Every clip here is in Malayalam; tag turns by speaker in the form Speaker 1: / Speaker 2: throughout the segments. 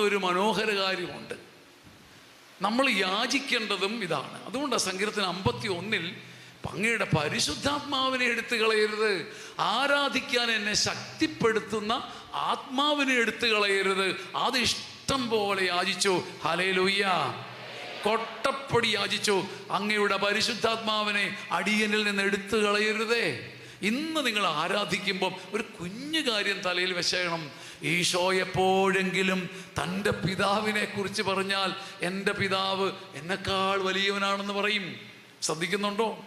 Speaker 1: ഒരു മനോഹര കാര്യമുണ്ട് നമ്മൾ യാചിക്കേണ്ടതും ഇതാണ്. അതുകൊണ്ടാണ് സങ്കീർത്തനം അമ്പത്തി ഒന്നിൽ അങ്ങയുടെ പരിശുദ്ധാത്മാവിനെ എടുത്തു കളയരുത്. ആരാധിക്കാൻ എന്നെ ശക്തിപ്പെടുത്തുന്ന ആത്മാവിനെ എടുത്തു കളയരുത്. അത് ഇഷ്ടം പോലെ യാചിച്ചു. ഹലയിലൊയ്യ കൊട്ടപ്പൊടി യാചിച്ചു. അങ്ങയുടെ പരിശുദ്ധാത്മാവിനെ അടിയനിൽ നിന്ന് എടുത്തു കളയരുതേ. ഇന്ന് നിങ്ങൾ ആരാധിക്കുമ്പം ഒരു കുഞ്ഞു കാര്യം തലയിൽ വെച്ചേക്കണം. ഈശോ എപ്പോഴെങ്കിലും തന്റെ പിതാവിനെ കുറിച്ച് പറഞ്ഞാൽ എന്റെ പിതാവ് എന്നെക്കാൾ വലിയവനാണെന്ന് പറയും. ശ്രദ്ധിക്കുന്നുണ്ടോ?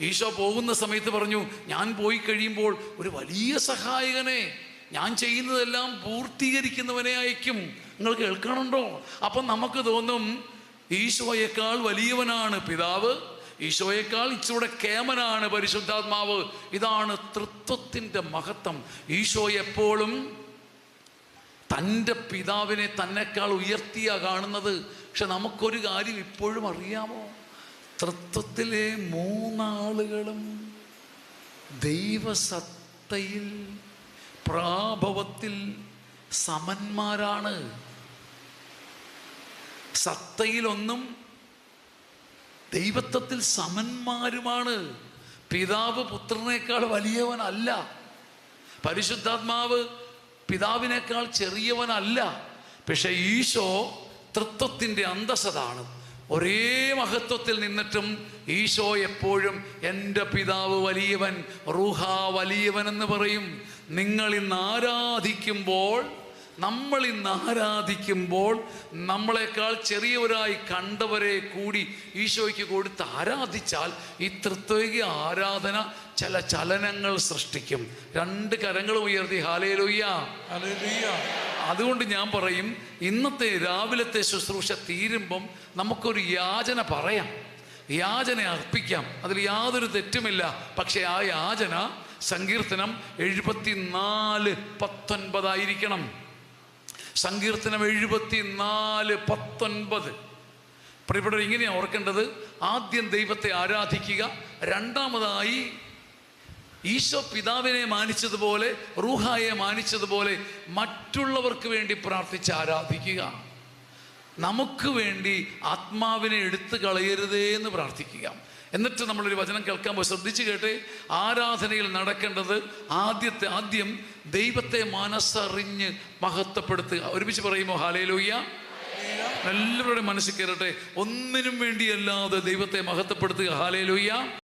Speaker 1: ഈശോ പോകുന്ന സമയത്ത് പറഞ്ഞു ഞാൻ പോയി കഴിയുമ്പോൾ ഒരു വലിയ സഹായകനെ ഞാൻ ചെയ്യുന്നതെല്ലാം പൂർത്തീകരിക്കുന്നവനെ അയക്കും നിങ്ങൾ കേൾക്കണുണ്ടോ അപ്പം നമുക്ക് തോന്നും ഈശോയേക്കാൾ വലിയവനാണ് പിതാവ് ഈശോയേക്കാൾ ഇച്ചിരൂടെ കേമനാണ് പരിശുദ്ധാത്മാവ്. ഇതാണ് തൃത്വത്തിന്റെ മഹത്വം. ഈശോ എപ്പോഴും തന്റെ പിതാവിനെ തന്നെക്കാൾ ഉയർത്തിയാ കാണുന്നത്. പക്ഷെ നമുക്കൊരു കാര്യം ഇപ്പോഴും അറിയാമോ? തൃത്വത്തിലെ മൂന്നാളുകളും ദൈവസത്തയിൽ പ്രാഭവത്തിൽ സമന്മാരാണ്. സത്തയിലൊന്നും ദൈവത്വത്തിൽ സമന്മാരുമാണ്. പിതാവ് പുത്രനേക്കാൾ വലിയവനല്ല. പരിശുദ്ധാത്മാവ് പിതാവിനേക്കാൾ ചെറിയവനല്ല. പക്ഷെ ഈശോ തൃത്വത്തിന്റെ അന്തസ്സതാണ്. ഒരേ മഹത്വത്തിൽ നിന്നിട്ടും ഈശോ എപ്പോഴും എന്റെ പിതാവ് വലിയവൻ റൂഹ വലിയവൻ എന്ന് പറയും. നിങ്ങൾ ഇന്ന് ആരാധിക്കുമ്പോൾ നമ്മൾ ഇന്ന് ആരാധിക്കുമ്പോൾ നമ്മളെക്കാൾ ചെറിയവരായി കണ്ടവരെ കൂടി ഈശോയ്ക്ക് കൊടുത്ത് ആരാധിച്ചാൽ ഈ തൃത്വിക ആരാധന ചില ചലനങ്ങൾ സൃഷ്ടിക്കും. രണ്ട് കരങ്ങൾ ഉയർത്തി ഹാലയിലൊയ്യ അതുകൊണ്ട് ഞാൻ പറയും ഇന്നത്തെ രാവിലത്തെ ശുശ്രൂഷ തീരുമ്പം നമുക്കൊരു യാചന പറയാം. യാചന അർപ്പിക്കാം. അതിൽ യാതൊരു തെറ്റുമില്ല. പക്ഷേ ആ യാചന സങ്കീർത്തനം എഴുപത്തിനാല് പത്തൊൻപതായിരിക്കണം. സങ്കീർത്തനം എഴുപത്തി നാല് പത്തൊൻപത്. പ്രിയപ്പെട്ടവർ ഇങ്ങനെയാണ് ഓർക്കേണ്ടത്? ആദ്യം ദൈവത്തെ ആരാധിക്കുക രണ്ടാമതായി ഈശോ പിതാവിനെ മാനിച്ചതുപോലെ റൂഹായെ മാനിച്ചതുപോലെ മറ്റുള്ളവർക്ക് വേണ്ടി പ്രാർത്ഥിച്ച് ആരാധിക്കുക. നമുക്ക് വേണ്ടി ആത്മാവിനെ എടുത്തു കളയരുതേ എന്ന് പ്രാർത്ഥിക്കുക. എന്നിട്ട് നമ്മളൊരു വചനം കേൾക്കാൻ പോയി. ശ്രദ്ധിച്ചു കേട്ടെ ആരാധനയിൽ നടക്കേണ്ടത് ആദ്യത്തെ ആദ്യം ദൈവത്തെ മനസ്സറിഞ്ഞ് മഹത്വപ്പെടുത്തുക. ഒരുമിച്ച് പറയുമോ? ഹാലയിലൂയ്യ എല്ലാവരുടെ മനസ്സിൽ കയറട്ടെ. ഒന്നിനും വേണ്ടിയല്ലാതെ ദൈവത്തെ മഹത്വപ്പെടുത്തുക. ഹാലേലൂയ്യ